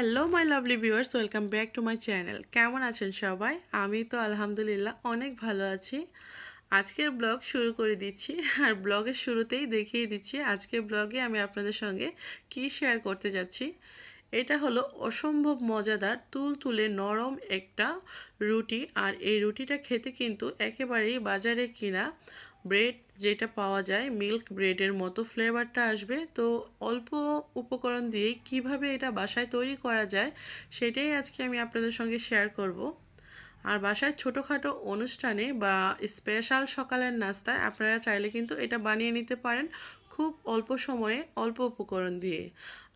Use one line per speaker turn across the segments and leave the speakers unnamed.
Hello my lovely viewers welcome back to my channel কেমন আছেন সবাই? আমি তো আলহামদুলিল্লাহ অনেক ভালো আছি। আজকের ব্লগ শুরু করে দিচ্ছি। আর ব্লগের শুরুতেই দেখিয়ে দিচ্ছি আজকের ব্লগে আমি আপনাদের সঙ্গে কি শেয়ার করতে যাচ্ছি। এটা হলো অসম্ভব মজাদার তুল তুলে নরম একটা রুটি। আর এই রুটিটা খেতে কিন্তু একেবারেই বাজারে কিনা ব্রেড যেটা পাওয়া যায়, মিল্ক ব্রেডের মতো ফ্লেভারটা আসবে। তো অল্প উপকরণ দিয়ে কীভাবে এটা বাসায় তৈরি করা যায়, সেটাই আজকে আমি আপনাদের সঙ্গে শেয়ার করব। আর বাসায় ছোটোখাটো অনুষ্ঠানে বা স্পেশাল সকালের নাস্তায় আপনারা চাইলে কিন্তু এটা বানিয়ে নিতে পারেন খুব অল্প সময়ে, অল্প উপকরণ দিয়ে।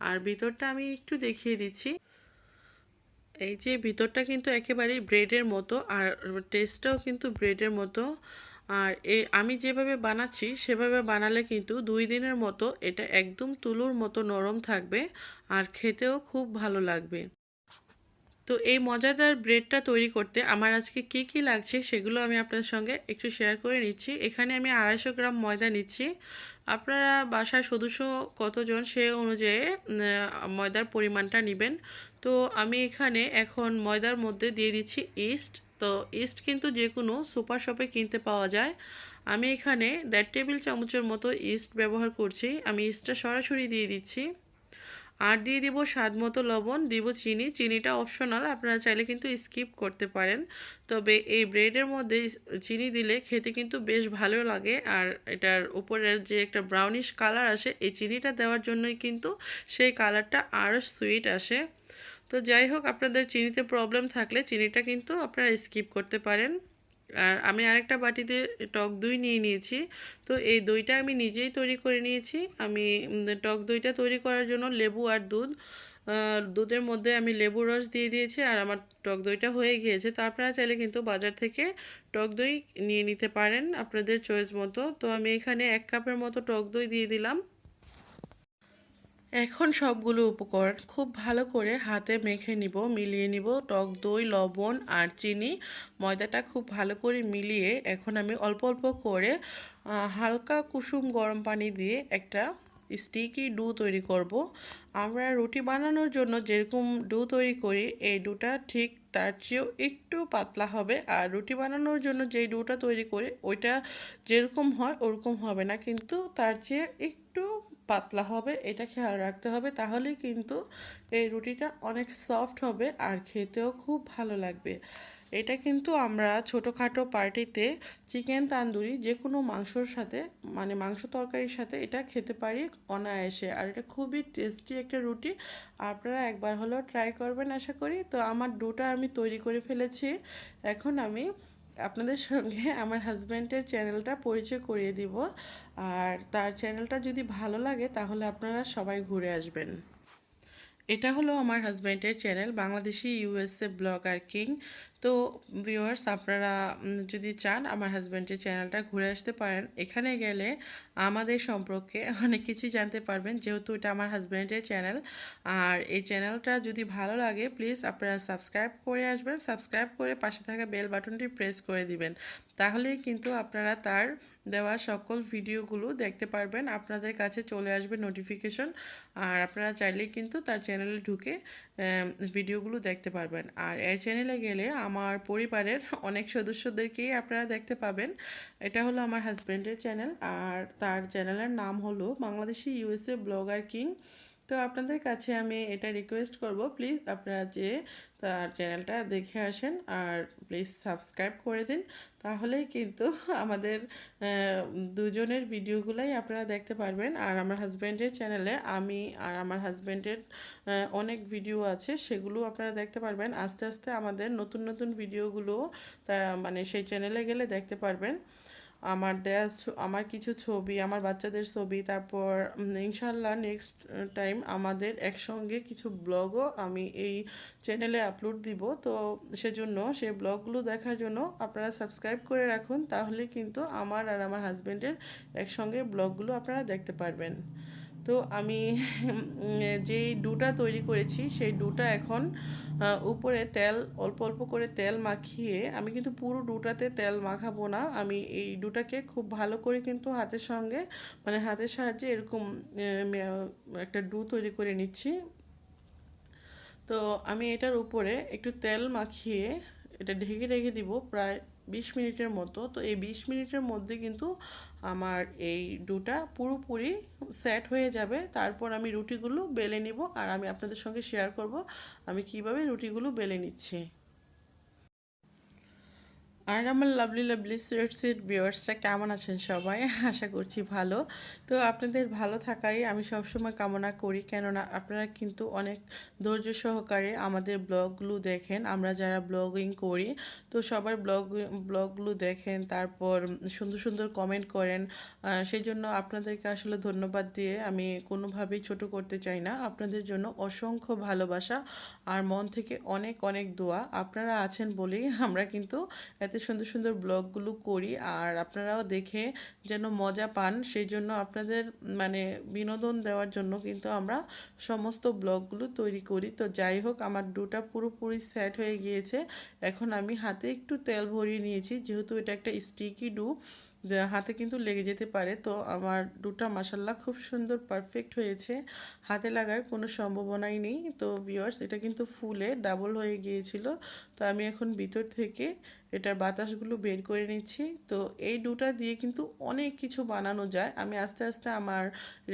আর ভিতরটা আমি একটু দেখিয়ে দিচ্ছি। এই যে ভিতরটা কিন্তু একেবারেই ব্রেডের মতো, আর টেস্টটাও কিন্তু ব্রেডের মতো। আর এ, আমি যেভাবে বানাচ্ছি, সেভাবে বানালে কিন্তু দুই দিনের মতো এটা একদম তুলোর মতো নরম থাকবে আর খেতেও খুব ভালো লাগবে। তো এই মজাদার ব্রেডটা তৈরি করতে আমার আজকে কি কি লাগছে সেগুলো আমি আপনার সঙ্গে একটু শেয়ার করে নিচ্ছি। এখানে আমি আড়াইশো গ্রাম ময়দা নিচ্ছি। আপনারা বাসার সদস্য কতজন সে অনুযায়ী ময়দার পরিমাণটা নেবেন। তো আমি এখানে এখন ময়দার মধ্যে দিয়ে দিচ্ছি ইস্ট তো ইস্ট কিন্তু যে কোনো সুপার শপে কিনতে পাওয়া যায়। আমি এখানে দেড় টেবিল চামচের মতো ইস্ট ব্যবহার করছি। আমি ইস্টটা সরাসরি দিয়ে দিচ্ছি। আর দিয়ে দিব স্বাদ মতো লবণ, দিব চিনি। চিনিটা অপশনাল আপনারা চাইলে কিন্তু স্কিপ করতে পারেন। তবে এই ব্রেডের মধ্যে চিনি দিলে খেতে কিন্তু বেশ ভালো লাগে। আর এটার উপরের যে একটা ব্রাউনিশ কালার আসে, এই চিনিটা দেওয়ার জন্যই কিন্তু সেই কালারটা আরও সুইট আসে। তো যাই হোক, আপনাদের চিনিতে প্রবলেম থাকলে চিনিটা কিন্তু আপনারা স্কিপ করতে পারেন। আর আমি আরেকটা বাটিতে টক দই নিয়ে নিয়েছি। তো এই দইটা আমি নিজেই তৈরি করে নিয়েছি। আমি টক দইটা তৈরি করার জন্য লেবু আর দুধ। দুধের মধ্যে আমি লেবু রস দিয়ে দিয়েছি আর আমার টক দইটা হয়ে গিয়েছে। তো আপনারা চাইলে কিন্তু বাজার থেকে টক দই নিয়ে নিতে পারেন আপনাদের চয়েস মতো। তো আমি এখানে এক কাপের মতো টক দই দিয়ে দিলাম। এখন সবগুলো উপকরণ খুব ভালো করে হাতে মেখে নিব, মিলিয়ে নিব। টক দই, লবণ আর চিনি, ময়দাটা খুব ভালো করে মিলিয়ে এখন আমি অল্প অল্প করে হালকা কুসুম গরম পানি দিয়ে একটা স্টিকি ডু তৈরি করব। আমরা রুটি বানানোর জন্য যেরকম ডু তৈরি করি, এই ডুটা ঠিক তার চেয়েও একটু পাতলা হবে। আর রুটি বানানোর জন্য যেই ডুটা তৈরি করি, ওইটা যেরকম হয় ওরকম হবে না, কিন্তু তার চেয়ে একটু পাতলা হবে, এটা খেয়াল রাখতে হবে। তাহলেই কিন্তু এই রুটিটা অনেক সফট হবে আর খেতেও খুব ভালো লাগবে। এটা কিন্তু আমরা ছোটোখাটো পার্টিতে চিকেন তান্দুরি যে কোনো মাংসর সাথে মানে মাংস তরকারির সাথে এটা খেতে পারি অনায়াসে। আর এটা খুবই টেস্টি একটা রুটি। আপনারা একবার হলেও ট্রাই করবেন আশা করি। তো আমার ডোটা আমি তৈরি করে ফেলেছি। এখন আমি আপনাদের সঙ্গে আমার হাজব্যান্ডের চ্যানেলটা পরিচয় করিয়ে দিব। আর তার চ্যানেলটা যদি ভালো লাগে, তাহলে আপনারা সবাই ঘুরে আসবেন। এটা হলো আমার হাজব্যান্ডের channel, Bangladeshi USA blogger king. তো ভিউয়ার্স আপনারা যদি চান আমার হাজব্যান্ডের চ্যানেলটা ঘুরে আসতে পারেন, এখানে গেলে আমাদের সম্পর্কে অনেক কিছুই জানতে পারবেন, যেহেতু এটা আমার হাজব্যান্ডের চ্যানেল আর এই চ্যানেলটা যদি ভালো লাগে প্লিজ আপনারা সাবস্ক্রাইব করে আসবেন সাবস্ক্রাইব করে পাশে থাকা বেল বাটনটি প্রেস করে দিবেন। তাহলেই কিন্তু আপনারা তার দেওয়া সকল ভিডিওগুলো দেখতে পারবেন। আপনাদের কাছে চলে আসবে নোটিফিকেশন আর আপনারা চাইলে কিন্তু তার চ্যানেলে ঢুকে ভিডিওগুলো দেখতে পারবেন। আর এই চ্যানেলে গেলে আমার পরিবারের অনেক সদস্যদেরকেই আপনারা দেখতে পাবেন। এটা হলো আমার হাজব্যান্ডের চ্যানেল আর তার চ্যানেলের নাম হলো বাংলাদেশি ইউএসএ ব্লগার কিং তো আপনাদের কাছে আমি এটা রিকোয়েস্ট করব প্লিজ আপনারা যে তার চ্যানেলটা দেখে আসেন আর প্লিজ সাবস্ক্রাইব করে দিন। তাহলেই কিন্তু আমাদের দুজনের ভিডিওগুলাই আপনারা দেখতে পারবেন। আর আমার হাজব্যান্ডের চ্যানেলে আমি আর আমার হাজব্যান্ডের অনেক ভিডিও আছে, সেগুলো আপনারা দেখতে পারবেন। আস্তে আস্তে আমাদের নতুন নতুন ভিডিওগুলো মানে সেই চ্যানেলে গেলে দেখতে পারবেন। আমার দেয়া আমার কিছু ছবি, আমার বাচ্চাদের ছবি, তারপর ইনশাল্লাহ নেক্সট টাইম আমাদের একসঙ্গে কিছু ব্লগও আমি এই চ্যানেলে আপলোড দিব। তো সেজন্য সেই ব্লগগুলো দেখার জন্য আপনারা সাবস্ক্রাইব করে রাখুন, তাহলে কিন্তু আমার আর আমার হাজব্যান্ডের একসঙ্গে ব্লগগুলো আপনারা দেখতে পারবেন। তো আমি যেই ডুটা তৈরি করেছি, সেই ডুটা এখন উপরে তেল, অল্প অল্প করে তেল মাখিয়ে, আমি কিন্তু পুরো ডুটাতে তেল মাখাবো না। আমি এই ডুটাকে খুব ভালো করে কিন্তু হাতের সঙ্গে মানে হাতের সাহায্যে এরকম একটা ডু তৈরি করে নিচ্ছি। তো আমি এটার উপরে একটু তেল মাখিয়ে, এটা ঢেকে রেখে দিব প্রায় বিশ মিনিটের মতো। তো এই বিশ মিনিটের মধ্যে কিন্তু আমার এই ডুটা পুরোপুরি সেট হয়ে যাবে। তারপর আমি রুটিগুলো বেলে নিব আর আমি আপনাদের সঙ্গে শেয়ার করব আমি কীভাবে রুটিগুলো বেলে নিচ্ছি। আর আমার লাভলি লাভলি সুইট সুইট ভিউয়ার্সরা কেমন আছেন সবাই? আশা করছি ভালো। তো আপনাদের ভালো থাকাই আমি সবসময় কামনা করি। কেননা আপনারা কিন্তু অনেক ধৈর্য সহকারে আমাদের ব্লগগুলো দেখেন। আমরা যারা ব্লগিং করি, তো সবার ব্লগ, ব্লগগুলো দেখেন, তারপর সুন্দর সুন্দর কমেন্ট করেন। সেই জন্য আপনাদেরকে আসলে ধন্যবাদ দিয়ে আমি কোনোভাবেই ছোট করতে চাই না। আপনাদের জন্য অসংখ্য ভালোবাসা আর মন থেকে অনেক অনেক দোয়া। আপনারা আছেন বলেই আমরা কিন্তু এত সুন্দর সুন্দর ব্লগগুলো করি। আর আপনারাও দেখে যেন মজা পান সেই জন্য আপনাদের মানে বিনোদন দেওয়ার জন্য কিন্তু আমরা সমস্ত ব্লগগুলো তৈরি করি। তো যাই হোক, আমার দুটা পুরোপুরি সেট হয়ে গিয়েছে। এখন আমি হাতে একটু তেল ভরিয়ে নিয়েছি, যেহেতু এটা একটা স্টিকি ডু হাতে কিন্তু লেগে যেতে পারে। তো আমার দুটা মাসাল্লা খুব সুন্দর পারফেক্ট হয়েছে। হাতে লাগার কোনো সম্ভাবনাই নেই। তো ভিওয়ার্স এটা কিন্তু ফুলে ডাবল হয়ে গিয়েছিল। তো আমি এখন ভিতর থেকে এটার বাতাসগুলো বের করে নিচ্ছি। তো এই দুটা দিয়ে কিন্তু অনেক কিছু বানানো যায়। আমি আস্তে আস্তে আমার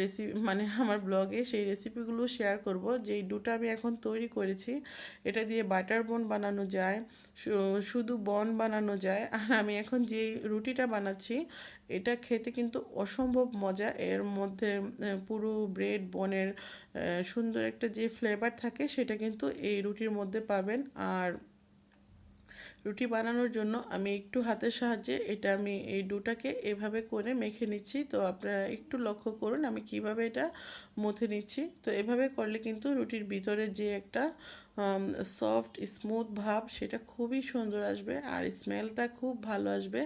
রেসিপি মানে আমার ব্লগে সেই রেসিপিগুলো শেয়ার করব। যে এই দুটা আমি এখন তৈরি করেছি, এটা দিয়ে বাটার বন বানানো যায় শুধু বন বানানো যায়। আর আমি এখন যে রুটিটা বানাচ্ছি, এটা খেতে কিন্তু অসম্ভব মজা। এর মধ্যে পুরো ব্রেড বনের সুন্দর একটা যে ফ্লেভার থাকে, সেটা কিন্তু এই রুটির মধ্যে পাবেন। আর রুটি বানানোর জন্য আমি একটু হাতের সাহায্যে এটা আমি এই ডুটাকে এভাবে করে মেখে নিচ্ছি। তো আপনারা একটু লক্ষ্য করুন, আমি কীভাবে এটা মথে নিচ্ছি। তো এভাবে করলে কিন্তু রুটির ভিতরে যে একটা সফট স্মুথ ভাব, সেটা খুবই সুন্দর আসবে আর স্মেলটা খুব ভালো আসবে।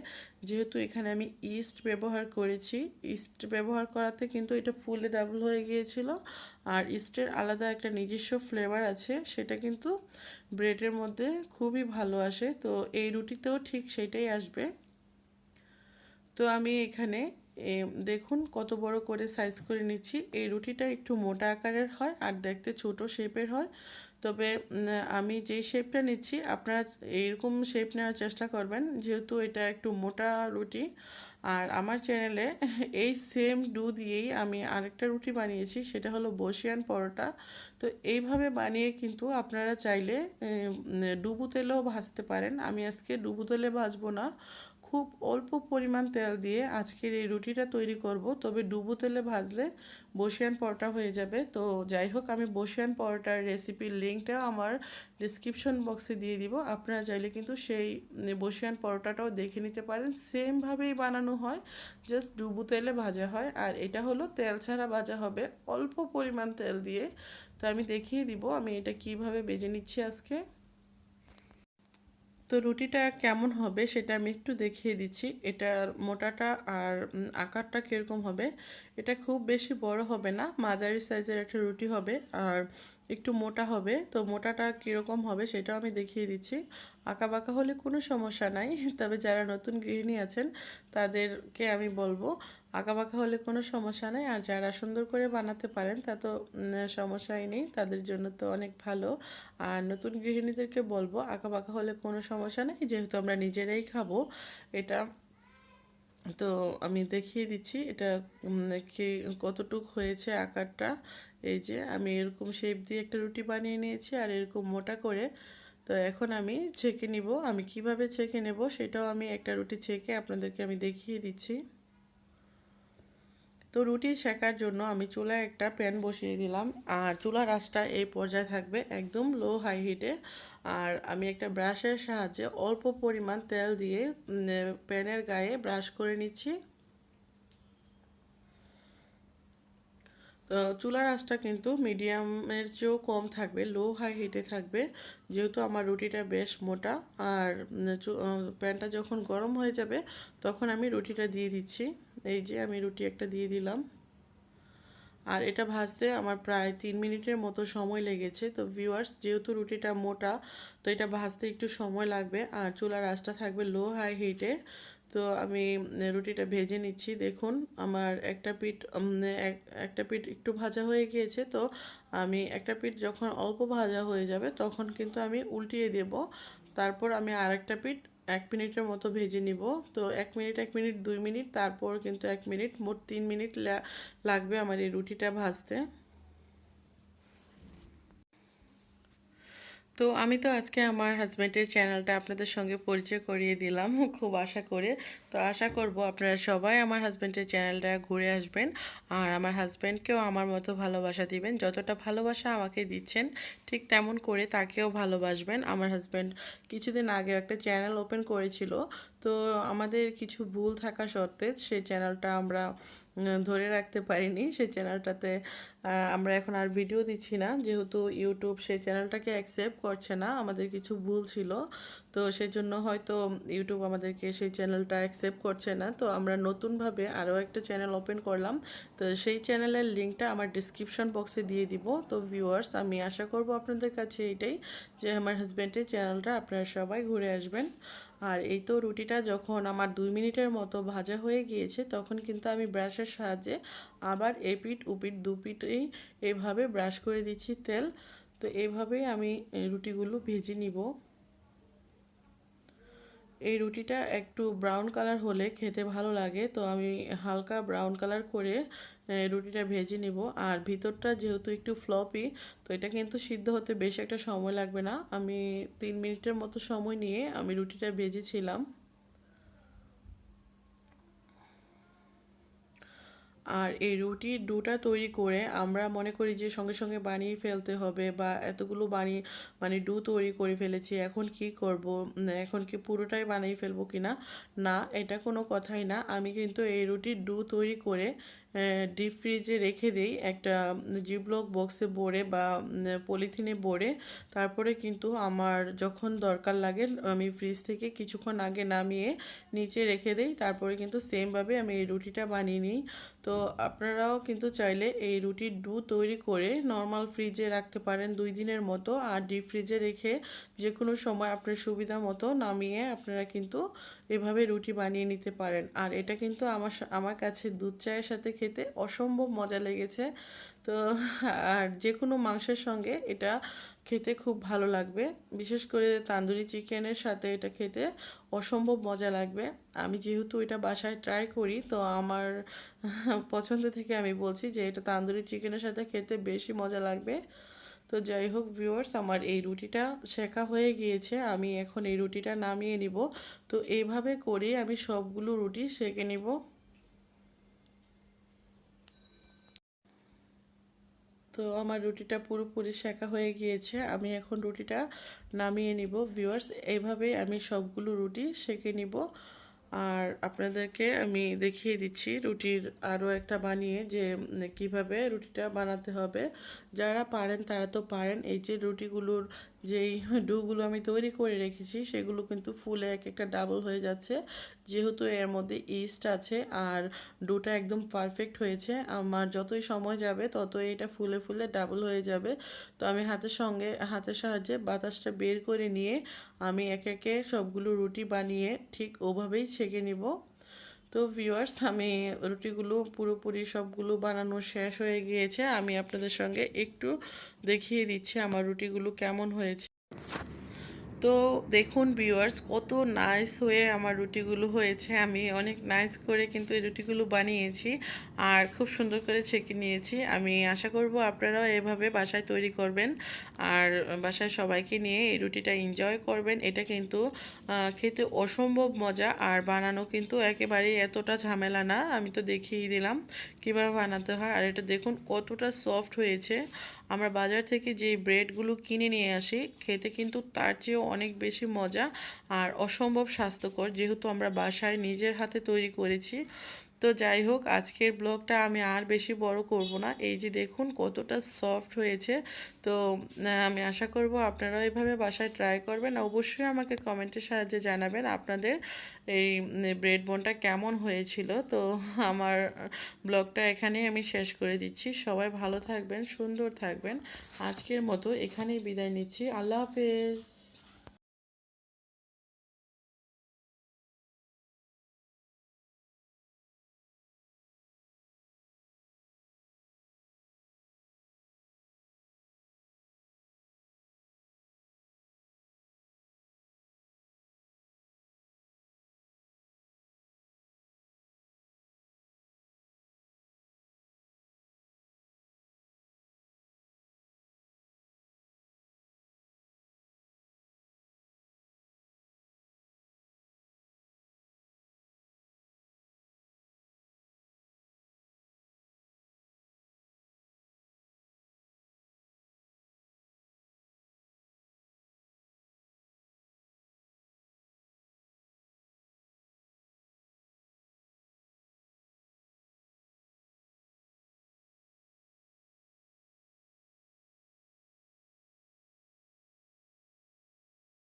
যেহেতু এখানে আমি ইস্ট ব্যবহার করেছি ইস্ট ব্যবহার করাতে কিন্তু এটা ফুলে ডাবল হয়ে গিয়েছিল। আর ইস্টের আলাদা একটা নিজস্ব ফ্লেভার আছে, সেটা কিন্তু ব্রেডের মধ্যে খুবই ভালো আসে। তো এই রুটিতেও ঠিক সেটাই আসবে। তো আমি এখানে দেখুন কত বড় করে সাইজ করে নিচ্ছি। এই রুটিটা একটু মোটা আকারের হয় আর দেখতে ছোট শেপের হয়। তবে আমি যেই শেপটা নিচ্ছি, আপনারা এইরকম শেপ নেওয়ার চেষ্টা করবেন, যেহেতু এটা একটু মোটা রুটি আর আমার চ্যানেলে এই সেম ডু দিয়েই আমি আরেকটা রুটি বানিয়েছি, সেটা হলো বসিয়ান পরোটা। তো এইভাবে বানিয়ে কিন্তু আপনারা চাইলে ডুবু তেলেও ভাজতে পারেন। আমি আজকে ডুবু তেলে ভাজবো না। খুব অল্প পরিমাণ তেল দিয়ে আজকের এই রুটিটা তৈরি করব। তবে ডুবো তেলে ভাজলে বসিয়ান পরোটা হয়ে যাবে। তো যাই হোক, আমি বসিয়ান পরোটার রেসিপির লিঙ্কটা আমার ডিসক্রিপশন বক্সে দিয়ে দিব। আপনারা চাইলে কিন্তু সেই বসিয়ান পরোটাটাও দেখে নিতে পারেন। সেমভাবেই বানানো হয় জাস্ট ডুবু তেলে ভাজা হয়। আর এটা হলো তেল ছাড়া ভাজা হবে, অল্প পরিমাণ তেল দিয়ে। তো আমি দেখিয়ে দিব আমি এটা কীভাবে বেজে নিচ্ছি আজকে। তো রুটিটা কেমন হবে সেটা আমি একটু দেখিয়ে দিচ্ছি। এটার মোটাটা আর আকারটা কীরকম হবে, এটা খুব বেশি বড় হবে না, মাঝারি সাইজের একটা রুটি হবে। আর একটু মোটা হবে। তো মোটাটা কীরকম হবে সেটাও আমি দেখিয়ে দিচ্ছি। আঁকা বাঁকা হলে কোনো সমস্যা নাই, তবে যারা নতুন গৃহিণী আছেন তাদেরকে আমি বলব আঁকা বাঁকা হলে কোনো সমস্যা নেই। আর যারা সুন্দর করে বানাতে পারেন তা তো সমস্যাই নেই, তাদের জন্য তো অনেক ভালো। আর নতুন গৃহিণীদেরকে বলব আঁকা বাঁকা হলে কোনো সমস্যা নেই, যেহেতু আমরা নিজেরাই খাব, এটা তো আমি দেখিয়ে দিচ্ছি এটা কি, কতটুক হয়েছে আকারটা। এই যে আমি এরকম শেপ দিয়ে একটা রুটি বানিয়ে নিয়েছি আর এরকম মোটা করে। তো এখন আমি ছেঁকে নিব। আমি কীভাবে ছেঁকে নেব সেটাও আমি একটা রুটি ছেঁকে আপনাদেরকে আমি দেখিয়ে দিচ্ছি। তো রুটি শেখার জন্য আমি চুলায় একটা প্যান বসিয়ে দিলাম। আর চুলা রাসটা এই পর্যায়ে থাকবে একদম লো হাই হিটে আর আমি একটা ব্রাশের সাহায্যে অল্প পরিমাণ তেল দিয়ে প্যানের গায়ে ব্রাশ করে নিচ্ছি। চুলার আঁচটা কিন্তু মিডিয়ামের চেয়েও কম থাকবে, লো হাই হিটে থাকবে। যেহেতু আমার রুটিটা বেশ মোটা, আর প্যানটা যখন গরম হয়ে যাবে, তখন আমি রুটিটা দিয়ে দিচ্ছি। এই যে আমি রুটি একটা দিয়ে দিলাম। আর এটা ভাজতে আমার প্রায় তিন মিনিটের মতো সময় লেগেছে। তো ভিউয়ার্স যেহেতু রুটিটা মোটা, তো এটা ভাজতে একটু সময় লাগবে। আর চুলার আঁচটা থাকবে লো হাই হিটে। তো আমি রুটিটা ভেজে নিচ্ছি। দেখুন, আমার একটা পিঠ একটা পিঠ একটু ভাজা হয়ে গিয়েছে, তো আমি একটা পিঠ যখন অল্প ভাজা হয়ে যাবে, তখন কিন্তু আমি উল্টিয়ে দেব। তারপর আমি আরেকটা পিঠ এক মিনিটের মতো ভেজে নিব। তো এক মিনিট এক মিনিট, দুই মিনিট, তারপর কিন্তু এক মিনিট, মোট তিন মিনিট লাগবে আমার এই রুটিটা ভাজতে। তো আমি তো আজকে আমার হাজব্যান্ডের চ্যানেলটা আপনাদের সঙ্গে পরিচয় করিয়ে দিলাম, খুব আশা করে। তো আশা করব আপনারা সবাই আমার হাজব্যান্ডের চ্যানেলটা ঘুরে আসবেন আর আমার হাজব্যান্ডকেও আমার মতো ভালোবাসা দিবেন। যতটা ভালোবাসা আমাকে দিচ্ছেন, ঠিক তেমন করে তাকেও ভালোবাসবেন। আমার হাজব্যান্ড কিছুদিন আগে একটা চ্যানেল ওপেন করেছিল, তো আমাদের কিছু ভুল থাকা সত্ত্বে সেই চ্যানেলটা আমরা ধরে রাখতে পারিনি সেই চ্যানেলটাতে। আমরা এখন আর ভিডিও দিচ্ছি না। যেহেতু ইউটিউব সেই চ্যানেলটাকে অ্যাকসেপ্ট করছে না, আমাদের কিছু ভুল ছিল। তো সেই জন্য হয়তো ইউটিউব আমাদেরকে সেই চ্যানেলটা অ্যাকসেপ্ট করছে না। তো আমরা নতুনভাবে আরও একটা চ্যানেল ওপেন করলাম। তো সেই চ্যানেলের লিঙ্কটা আমার ডিসক্রিপশন বক্সে দিয়ে দিব। তো ভিউয়ার্স আমি আশা করব আপনাদের কাছে এটাই যে আমার হাজব্যান্ডের চ্যানেলটা আপনারা সবাই ঘুরে আসবেন। আর এই তো রুটিটা যখন আমার দুই মিনিটের মতো ভাজা হয়ে গিয়েছে, তখন কিন্তু আমি ব্রাশের সাহায্যে আবার এপিট উপিট দুপিটেই এভাবে ব্রাশ করে দিচ্ছি তেল। তো এইভাবেই আমি রুটিগুলো ভেজে নিব। এই রুটিটা একটু ব্রাউন কালার হলে খেতে ভালো লাগে, তো আমি হালকা ব্রাউন কালার করে রুটিটা ভেজে নিব। আর ভিতরটা যেহেতু একটু ফ্লপি তো এটা কিন্তু সিদ্ধ হতে বেশ একটা সময় লাগবে না। আমি তিন মিনিটের মতো সময় নিয়ে আমি রুটিটা ভেজেছিলাম। আর এই রুটির ডুটা তৈরি করে আমরা মনে করি যে সঙ্গে সঙ্গে বানিয়ে ফেলতে হবে বা এতগুলো বানিয়ে মানে ডু তৈরি করে ফেলেছি, এখন কি করব? এখন কি পুরোটাই বানিয়ে ফেলব কি না না, এটা কোনো কথাই না। আমি কিন্তু এই রুটির ডু তৈরি করে ডিপ ফ্রিজে রেখে দিই একটা জিব্লক বক্সে ভরে বা পলিথিনে ভরে। তারপরে কিন্তু আমার যখন দরকার লাগে, আমি ফ্রিজ থেকে কিছুক্ষণ আগে নামিয়ে নিচে রেখে দিই। তারপরে কিন্তু সেমভাবে আমি এই রুটিটা বানিয়ে নিই। তো আপনারাও কিন্তু চাইলে এই রুটির ডু তৈরি করে নর্মাল ফ্রিজে রাখতে পারেন দুই দিনের মতো। আর ডিপ ফ্রিজে রেখে যে কোনো সময় আপনার সুবিধা মতো নামিয়ে আপনারা কিন্তু এভাবে রুটি বানিয়ে নিতে পারেন। আর এটা কিন্তু আমার আমার কাছে দুধ চায়ের সাথে খেতে অসম্ভব মজা লেগেছে। তো আর যে কোনো মাংসের সঙ্গে এটা খেতে খুব ভালো লাগবে। বিশেষ করে তান্দুরি চিকেনের সাথে এটা খেতে অসম্ভব মজা লাগবে। আমি যেহেতু এটা বাসায় ট্রাই করি, তো আমার পছন্দ থেকে আমি বলছি যে এটা তান্দুরি চিকেনের সাথে খেতে বেশি মজা লাগবে। তো যাই হোক ভিউয়ার্স আমার এই রুটিটা শেখা হয়ে গিয়েছে। আমি এখন এই রুটিটা নামিয়ে নিব। তো এইভাবে করে আমি সবগুলো রুটি সেঁকে নিব। তো আমার রুটিটা পুরোপুরি শেখা হয়ে গিয়েছে। আমি এখন রুটিটা নামিয়ে নিব। ভিউয়ার্স এইভাবে আমি সবগুলো রুটি সেঁকে নিব। আর আপনাদেরকে আমি দেখিয়ে দিচ্ছি রুটির আরও একটা বানিয়ে যে কীভাবে রুটিটা বানাতে হবে। যারা পারেন, তারা তো পারেন। এই যে রুটিগুলোর যেই ডুগুলো আমি তৈরি করে রেখেছি, সেগুলো কিন্তু ফুলে এক একটা ডাবল হয়ে যাচ্ছে। যেহেতু এর মধ্যে ইস্ট আছে আর ডুটা একদম পারফেক্ট হয়েছে, আমার যতই সময় যাবে, ততই এটা ফুলে ফুলে ডাবল হয়ে যাবে। তো আমি হাতের সঙ্গে, হাতের সাহায্যে বাতাসটা বের করে নিয়ে আমি একে একে সবগুলো রুটি বানিয়ে ঠিক ওভাবেই ছেঁকে নিব। তো ভিউয়ার্স আমি রুটিগুলো, পুরোপুরি সবগুলো বানানো শেষ হয়ে গিয়েছে। আমি আপনাদের সঙ্গে একটু দেখিয়ে দিচ্ছি আমার রুটিগুলো কেমন হয়েছে। তো দেখুন ভিউয়ার্স কত নাইস হয়ে আমার রুটিগুলো হয়েছে। আমি অনেক নাইস করে কিন্তু এই রুটিগুলো বানিয়েছি আর খুব সুন্দর করে ছেঁকে নিয়েছি। আমি আশা করব আপনারাও এভাবে বাসায় তৈরি করবেন আর বাসায় সবাইকে নিয়ে এই রুটিটা এনজয় করবেন। এটা কিন্তু খেতে অসম্ভব মজা আর বানানো কিন্তু একেবারেই এতটা ঝামেলা না। আমি তো দেখিয়ে দিলাম কীভাবে বানাতে হয়। আর এটা দেখুন কতটা সফট হয়েছে। আমরা বাজার থেকে যে ব্রেডগুলো কিনে নিয়ে আসি, খেতে কিন্তু তার চেয়েও অনেক বেশি মজা আর অসম্ভব স্বাস্থ্যকর। যেহেতু আমরা বাসায় নিজের হাতে তৈরি করেছি তো যাই হোক, আজকের ব্লগটা আমি আর বেশি বড় করব না। এই যে দেখুন কতটা সফট হয়েছে। তো আমি আশা করব আপনারাও এভাবে বাসায় ট্রাই করবেন। অবশ্যই আমাকে কমেন্টের সাহায্যে জানাবেন আপনাদের এই ব্রেড বোনটা কেমন হয়েছিল। তো, আমার ব্লগটা এখানেই আমি শেষ করে দিচ্ছি। সবাই ভালো থাকবেন, সুন্দর থাকবেন। আজকের মতো এখানেই বিদায় নিচ্ছি। আল্লাহ হাফেজ।